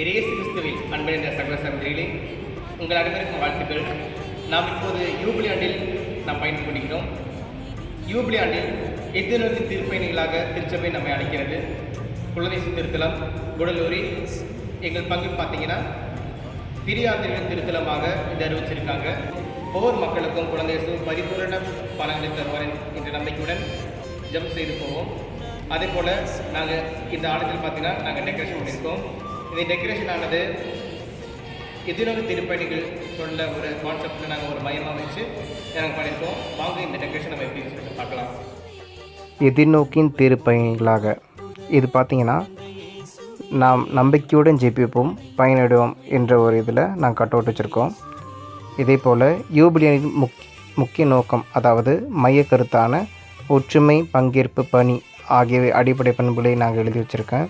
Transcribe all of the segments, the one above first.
இயேசு கிறிஸ்துவில் அன்பிருந்த சகல சகோதரிகளே உங்கள் அனைவருக்கும் வாழ்த்துக்கள். நாம் இப்போது யூபிலி ஆண்டில் நாம் பயணம் கொண்டிருக்கிறோம். யூபிலி ஆண்டில் எதிர்நோக்கி திருப்பயணிகளாக திருச்சபை நம்மை அழைக்கிறது. குழந்தை திருத்தலம் குடலூரில் எங்கள் பங்கு பார்த்தீங்கன்னா திரியாந்திரிகள் திருத்தலமாக இதை அறிவிச்சிருக்காங்க. ஒவ்வொரு மக்களுக்கும் குழந்தைசு பரிபூரண பலன்களை தருவார் என்ற நம்பிக்கையுடன் ஜம்ப் செய்து போவோம். அதே போல் நாங்கள் இந்த ஆலயத்தில் பார்த்தீங்கன்னா நாங்கள் டெக்கரேஷன் பண்ணியிருக்கோம் இந்த டெக்கரேஷன் ஆனது எதிர்நோக்கு திருப்பணிகள் சொல்ல ஒரு கான்செப்டில் நாங்கள் ஒரு மையமாக வச்சு நாங்கள் பண்ணியிருக்கோம் வாங்க இந்த டெக்கரேஷன் நம்ம எப்படி சொல்லிட்டு பார்க்கலாம். எதிர்நோக்கின் திருப்பயணிகளாக இது பார்த்தீங்கன்னா நாம் நம்பிக்கையுடன் ஜெபிப்போம் பயனிடுவோம் என்ற ஒரு இதில் நாங்கள் கட் அவுட் வச்சுருக்கோம். இதே போல் யூபிலியனின் முக் முக்கிய நோக்கம் அதாவது மைய கருத்தான ஒற்றுமை பங்கேற்பு பணி ஆகியவை அடிப்படை பண்புகளை நாங்கள் எழுதி வச்சுருக்கேன்.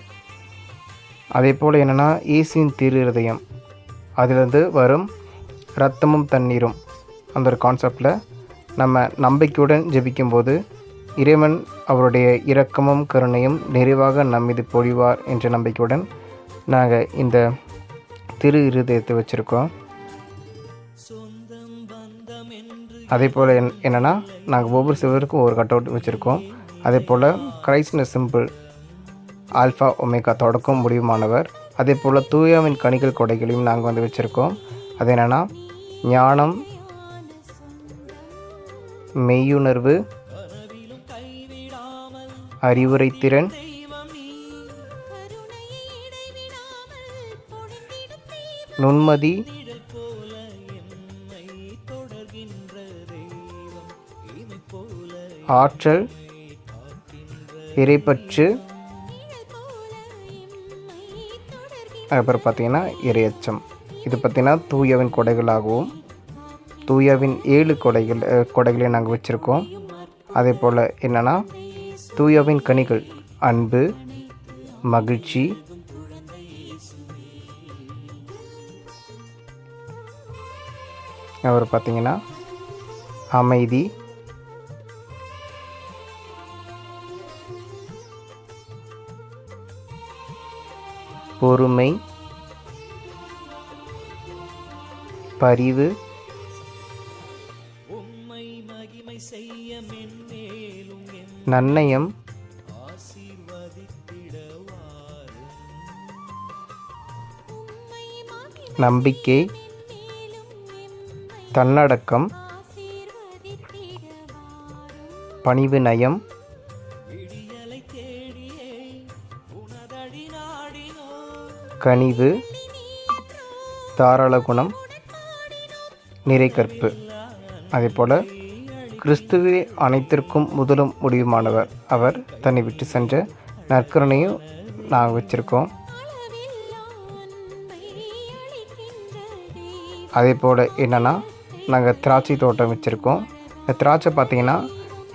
அதே போல் என்னென்னா இயேசுவின் திரு இருதயம். அதிலிருந்து வரும் ரத்தமும் தண்ணீரும். அந்த ஒரு கான்செப்டில் நம்ம நம்பிக்கையுடன் ஜெபிக்கும்போது இறைவன் அவருடைய இரக்கமும் கருணையும் நிறைவாக நம்மீது பொழிவார் என்ற நம்பிக்கையுடன் நாங்கள் இந்த திரு இருதயத்தை வச்சுருக்கோம். அதே போல் என் என்னென்னா நாங்கள் ஒவ்வொரு சிவருக்கும் ஒரு கட் அவுட் வச்சுருக்கோம். அதே போல் கிரைஸ்ட்ன சிம்பிள் ஆல்ஃபா ஒமேகா தொடக்கம் முடிவுமானவர். அதே போல் தூயாவின் கனிகள் கொடைகளையும் நாங்கள் வந்து வச்சுருக்கோம். அது என்னென்னா ஞானம் மெய்யுணர்வு அறிவுரைத்திறன் நுண்மதி ஆற்றல் இறைப்பற்று அப்புறம் பார்த்தீங்கன்னா இரையச்சம். இது பார்த்திங்கன்னா தூயவின் கொடைகளாகவும் தூயாவின் ஏழு கொடைகள் அஹ், கொடைகளை நாங்கள் வச்சுருக்கோம். அதே போல் என்னென்னா தூயாவின் கனிகள் அன்பு மகிழ்ச்சி அப்புறம் பார்த்தீங்கன்னா அமைதி பொறுமை பரிவு நன்னயம் நம்பிக்கை தன்னடக்கம் பணிவு நயம் கனிவு தாராள குணம் நிறைகற்பு அதே போல் கிறிஸ்துவே அனைத்திற்கும் முதலும் முடிவுமானவர். அவர் தன்னை விட்டு சென்ற நற்கருணையும் நாங்கள் வச்சுருக்கோம். அதே போல் என்னென்னா நாங்கள் திராட்சை தோட்டம் வச்சுருக்கோம். இந்த திராட்சை பார்த்திங்கன்னா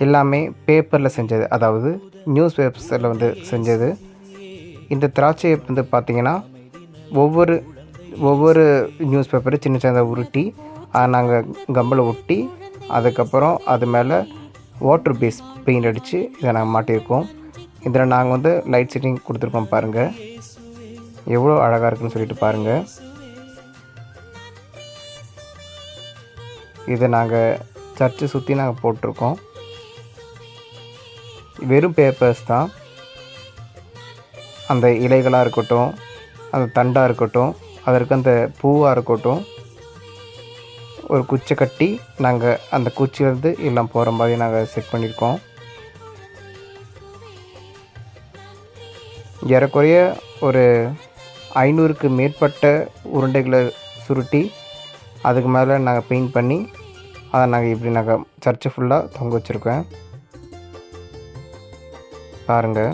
எல்லாமே பேப்பரில் செஞ்சது. அதாவது நியூஸ் பேப்பர்ஸில் வந்து செஞ்சது. இந்த திராட்சையை வந்து பார்த்திங்கன்னா ஒவ்வொரு ஒவ்வொரு நியூஸ் பேப்பரும் சின்ன சின்னதாக உருட்டி அதை நாங்கள் கம்பில் ஒட்டி அதுக்கப்புறம் அது மேலே வாட்டர் பேஸ் பெயிண்ட் அடித்து இதை நாங்கள் மாட்டியிருக்கோம். இதில் நாங்கள் வந்து லைட் செட்டிங் கொடுத்துருக்கோம் பாருங்கள் எவ்வளோ அழகாக இருக்குன்னு சொல்லிட்டு பாருங்கள் இதை நாங்கள் சர்ச்சை சுற்றி நாங்கள் போட்டிருக்கோம். வெறும் பேப்பர்ஸ் தான். அந்த இலைகளாக இருக்கட்டும் அந்த தண்டாக இருக்கட்டும் அதற்கு அந்த பூவாக இருக்கட்டும் ஒரு குச்சை கட்டி நாங்கள் அந்த குச்சியிலேருந்து எல்லாம் போகிற மாதிரி நாங்கள் செட் பண்ணியிருக்கோம் ஏறக்குறைய ஒரு ஐநூறுக்கு மேற்பட்ட உருண்டைகளை சுருட்டி அதுக்கு மேலே நாங்கள் பெயிண்ட் பண்ணி அதை நாங்கள் இப்படி நாங்கள் சர்ச்சு ஃபுல்லாக தொங்க வச்சுருக்கேன் பாருங்கள்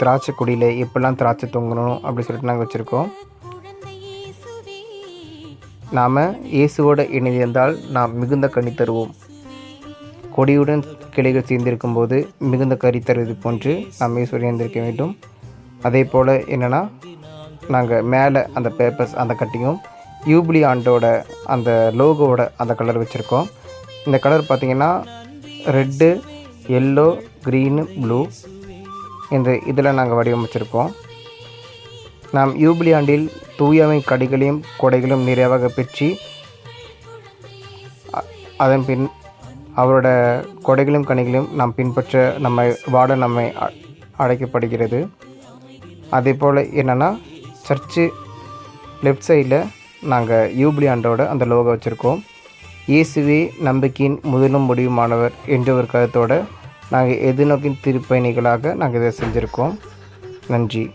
திராட்சை கொடியில் எப்படிலாம் திராட்சை தொங்கணும் அப்படி சொல்லிட்டு நாங்கள் வச்சுருக்கோம். நாம் இயேசுவோடு இணைந்திருந்தால் நாம் மிகுந்த கனி தருவோம். கொடியுடன் கிளைகள் சேர்ந்திருக்கும் போது மிகுந்த கறி தருவது போன்று நாம் இயேசுவோடு இணைந்திருக்க வேண்டும். அதே போல் என்னென்னா நாங்கள் மேலே அந்த பேப்பர்ஸ் அந்த கட்டியும் யூப்ளி ஆண்டோட அந்த லோகோவோட அந்த கலர் வச்சுருக்கோம். இந்த கலர் பார்த்திங்கன்னா ரெட்டு எல்லோ க்ரீனு ப்ளூ இந்த இதில் நாங்கள் வடிவமைச்சிருக்கோம் நாம் யூபிலி ஆண்டில் தூயமை கடிகளையும் கொடைகளும் நிறைவாக பெற்று அதன் பின் அவரோட கொடைகளும் கனிகளையும் நாம் பின்பற்ற நம்மை வாட நம்மை அ- அழைக்கப்படுகிறது அதே போல் என்னென்னா சர்ச்சு லெஃப்ட் சைடில் நாங்கள் யூபிலி ஆண்டோட அந்த லோகோ வச்சுருக்கோம். இயேசுவே நம்பிக்கையின் முதலும் முடிவுமானவர் என்ற ஒரு கருத்தோடு நாங்கள் எதிர்நோக்கின் திருப்பயணிகளாக நாங்கள் இதை செஞ்சுருக்கோம். நன்றி.